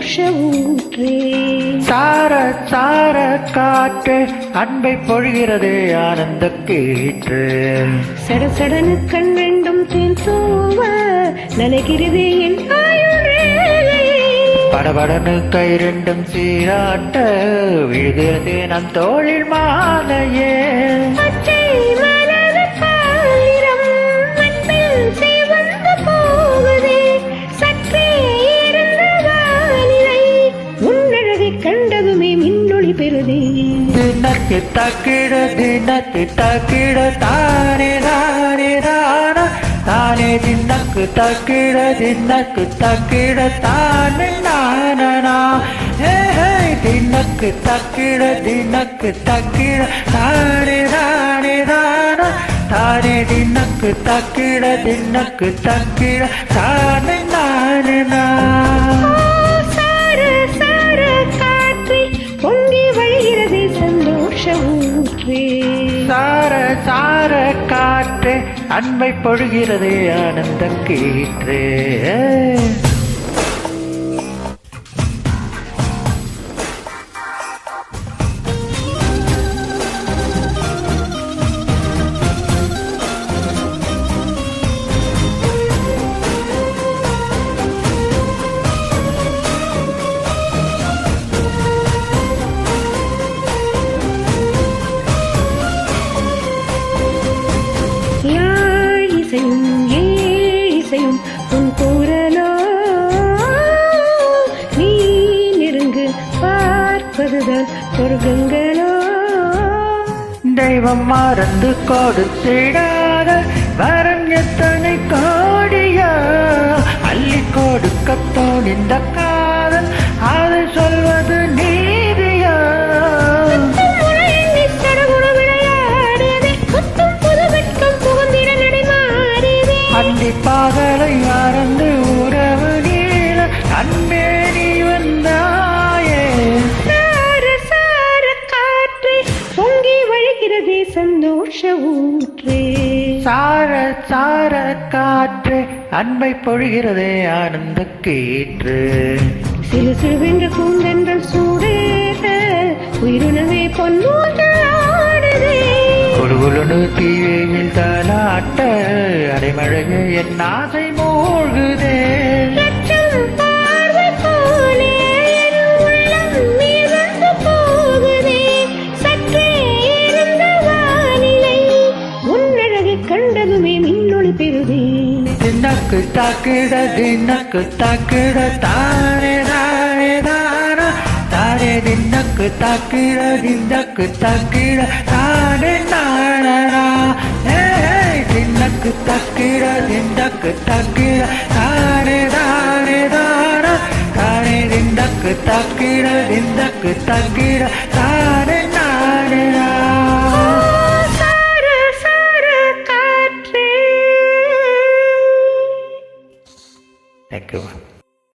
சந்தோஷ ஊற்றே சார சார காற்று அன்பை பொழிகிறது ஆனந்த கீற்று. சட சடனு கண் ரெண்டும் தேன் சோவ நனைகிறது என். படபடனு கை ரெண்டும் சீராட்ட விழுகிறது நம் தோளில் மாலையே. தினக்கு தக்கிட தினக்கு தக்கிட தானே தானே தான தானே தினக்கு தக்கிட தினக்கு தக்கிட தானே நானனா ஹே தக்கிட தினக்கு தக்கிட தானே தானே தான தானே தின்னக்கு தக்கிட தின்னக்கு தக்கிட தானே நானே நான் ஊற்றே சார சார காற்று அன்பை பொழுகிறது ஆனந்தம் கீற்று. உன் குரலோ நீ நெருங்கு பார்ப்பதுதான் சொர்க்கங்களோ. தெய்வம் மறந்து கொடுத்திடாத வரம் எத்தனை கோடியா அள்ளி கொடுக்க இந்த கா வழிகிறதே சந்தோஷ ஊற்றே சார சார காற்று அன்பை பொழிகிறதே ஆனந்த கீற்று சிறு சிறுவென்ற கூந்தென்றல் சூடேற உயிருணவே பொன்னூட்டாடுதே குழுகுழுனு தீவையில் தலாட்ட அடைமழகு என் ஆசை மூழ்குதே. தினக்கு தாக்கிட தினக்கு தாக்குட தானே தானே தானா. தானே தினக்கு தாக்கிட தினக்கு தாக்குட தானே நானனா தினக்கு தாக்கிட தினக்கு தாக்குட தானே தானே தானா தானே. தினக்கு தாக்கிட தினக்கு தாக்குட தானே